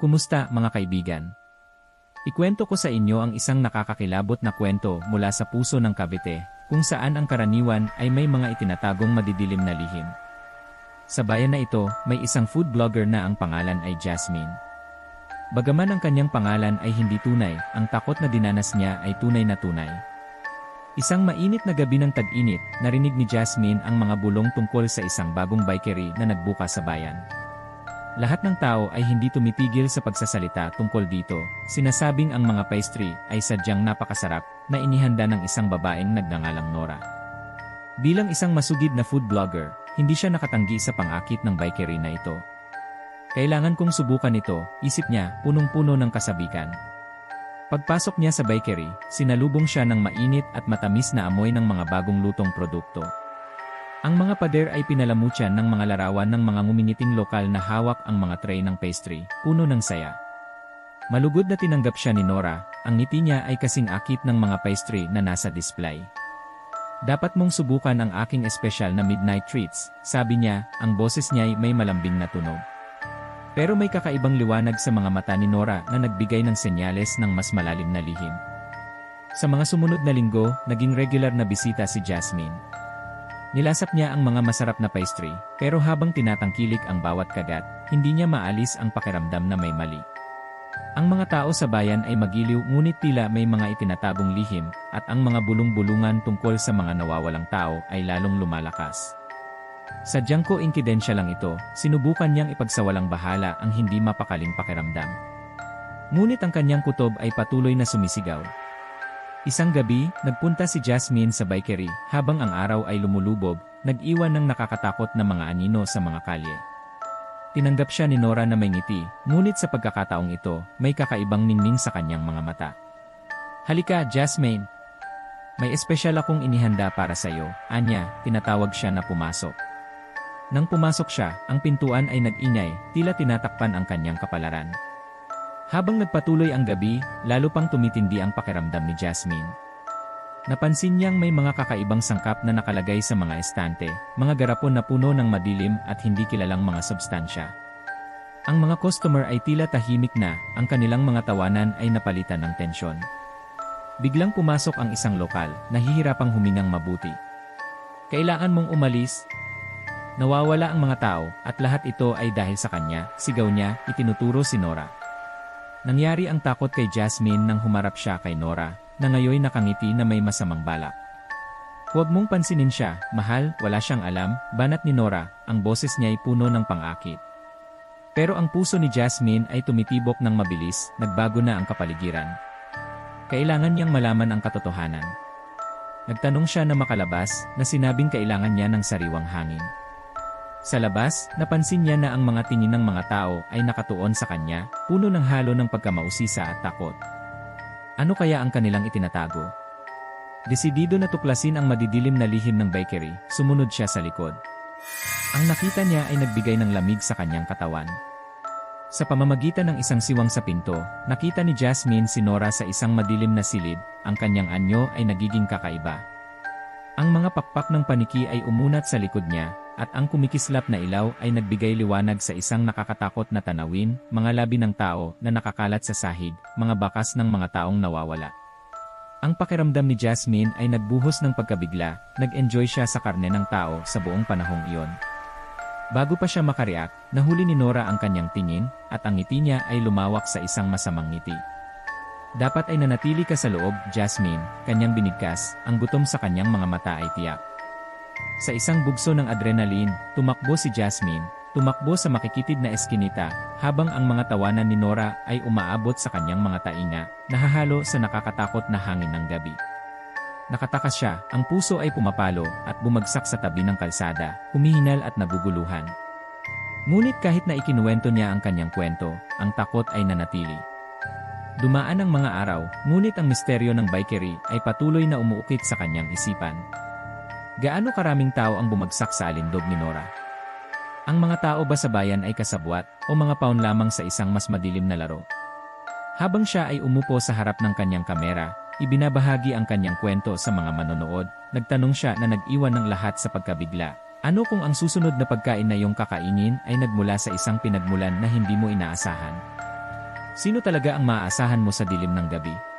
Kumusta mga kaibigan? Ikwento ko sa inyo ang isang nakakakilabot na kwento mula sa puso ng Cavite, kung saan ang karaniwan ay may mga itinatagong madidilim na lihim. Sa bayan na ito, may isang food blogger na ang pangalan ay Jasmine. Bagaman ang kanyang pangalan ay hindi tunay, ang takot na dinanas niya ay tunay na tunay. Isang mainit na gabi ng tag-init, narinig ni Jasmine ang mga bulong tungkol sa isang bagong bakery na nagbuka sa bayan. Lahat ng tao ay hindi tumitigil sa pagsasalita tungkol dito, sinasabing ang mga pastry ay sadyang napakasarap na inihanda ng isang babaeng nagngangalang Nora. Bilang isang masugid na food blogger, hindi siya nakatanggi sa pangakit ng bakery na ito. Kailangan kong subukan ito, isip niya, punong-puno ng kasabikan. Pagpasok niya sa bakery, sinalubong siya ng mainit at matamis na amoy ng mga bagong lutong produkto. Ang mga pader ay pinalamutyan ng mga larawan ng mga nguminiting lokal na hawak ang mga tray ng pastry, puno ng saya. Malugod na tinanggap siya ni Nora, ang ngiti niya ay kasing akit ng mga pastry na nasa display. Dapat mong subukan ang aking espesyal na midnight treats, sabi niya, ang boses niya ay may malambing na tunog. Pero may kakaibang liwanag sa mga mata ni Nora na nagbigay ng senyales ng mas malalim na lihim. Sa mga sumunod na linggo, naging regular na bisita si Jasmine. Nilasap niya ang mga masarap na pastry, pero habang tinatangkilik ang bawat kagat, hindi niya maalis ang pakiramdam na may mali. Ang mga tao sa bayan ay magiliw ngunit tila may mga itinatagong lihim, at ang mga bulong-bulungan tungkol sa mga nawawalang tao ay lalong lumalakas. Sadyang ko inkidensya lang ito, sinubukan niyang ipagsawalang bahala ang hindi mapakaling pakiramdam. Ngunit ang kanyang kutob ay patuloy na sumisigaw, Isang gabi, nagpunta si Jasmine sa bakery habang ang araw ay lumulubog, nag-iwan ng nakakatakot na mga anino sa mga kalye. Tinanggap siya ni Nora na may ngiti, ngunit sa pagkakataong ito, may kakaibang ningning sa kanyang mga mata. Halika, Jasmine! May espesyal akong inihanda para sa iyo, Anya, tinatawag siya na pumasok. Nang pumasok siya, ang pintuan ay nag-ingay, tila tinatakpan ang kanyang kapalaran. Habang nagpatuloy ang gabi, lalo pang tumitindi ang pakiramdam ni Jasmine. Napansin niyang may mga kakaibang sangkap na nakalagay sa mga estante, mga garapon na puno ng madilim at hindi kilalang mga substansya. Ang mga customer ay tila tahimik na, ang kanilang mga tawanan ay napalitan ng tensyon. Biglang pumasok ang isang lokal, nahihirapang humingang mabuti. Kailangan mong umalis. Nawawala ang mga tao, at lahat ito ay dahil sa kanya, sigaw niya, itinuturo si Nora. Nangyari ang takot kay Jasmine nang humarap siya kay Nora, na ngayoy nakangiti na may masamang balak. Huwag mong pansinin siya, mahal, wala siyang alam, banat ni Nora, ang boses niya ay puno ng pangakit. Pero ang puso ni Jasmine ay tumitibok ng mabilis, nagbago na ang kapaligiran. Kailangan niyang malaman ang katotohanan. Nagtanong siya na makalabas, na sinabing kailangan niya ng sariwang hangin. Sa labas, napansin niya na ang mga tingin ng mga tao ay nakatuon sa kanya, puno ng halo ng pagkamausisa at takot. Ano kaya ang kanilang itinatago? Desidido na tuklasin ang madidilim na lihim ng bakery, sumunod siya sa likod. Ang nakita niya ay nagbigay ng lamig sa kanyang katawan. Sa pamamagitan ng isang siwang sa pinto, nakita ni Jasmine si Nora sa isang madilim na silid, ang kanyang anyo ay nagiging kakaiba. Ang mga pakpak ng paniki ay umunat sa likod niya, at ang kumikislap na ilaw ay nagbigay liwanag sa isang nakakatakot na tanawin, mga labi ng tao na nakakalat sa sahig, mga bakas ng mga taong nawawala. Ang pakiramdam ni Jasmine ay nagbuhos ng pagkabigla, nag-enjoy siya sa karne ng tao sa buong panahong iyon. Bago pa siya makareact, nahuli ni Nora ang kanyang tingin, at ang ngiti niya ay lumawak sa isang masamang ngiti. Dapat ay nanatili ka sa loob, Jasmine, kanyang binigkas, ang gutom sa kanyang mga mata ay tiyak. Sa isang bugso ng adrenaline, tumakbo si Jasmine, tumakbo sa makikitid na eskinita, habang ang mga tawanan ni Nora ay umaabot sa kanyang mga tainga, nahahalo sa nakakatakot na hangin ng gabi. Nakatakas siya, ang puso ay pumapalo, at bumagsak sa tabi ng kalsada, humihinal at naguguluhan. Ngunit kahit na ikinuwento niya ang kanyang kwento, ang takot ay nanatili. Dumaan ang mga araw, ngunit ang misteryo ng bakery ay patuloy na umuukit sa kanyang isipan. Gaano karaming tao ang bumagsak sa alindog ni Nora? Ang mga tao ba sa bayan ay kasabwat o mga paon lamang sa isang mas madilim na laro? Habang siya ay umupo sa harap ng kanyang kamera, ibinabahagi ang kanyang kwento sa mga manonood, nagtanong siya na nag-iwan ng lahat sa pagkabigla. Ano kung ang susunod na pagkain na iyong kakainin ay nagmula sa isang pinagmulan na hindi mo inaasahan? Sino talaga ang maaasahan mo sa dilim ng gabi?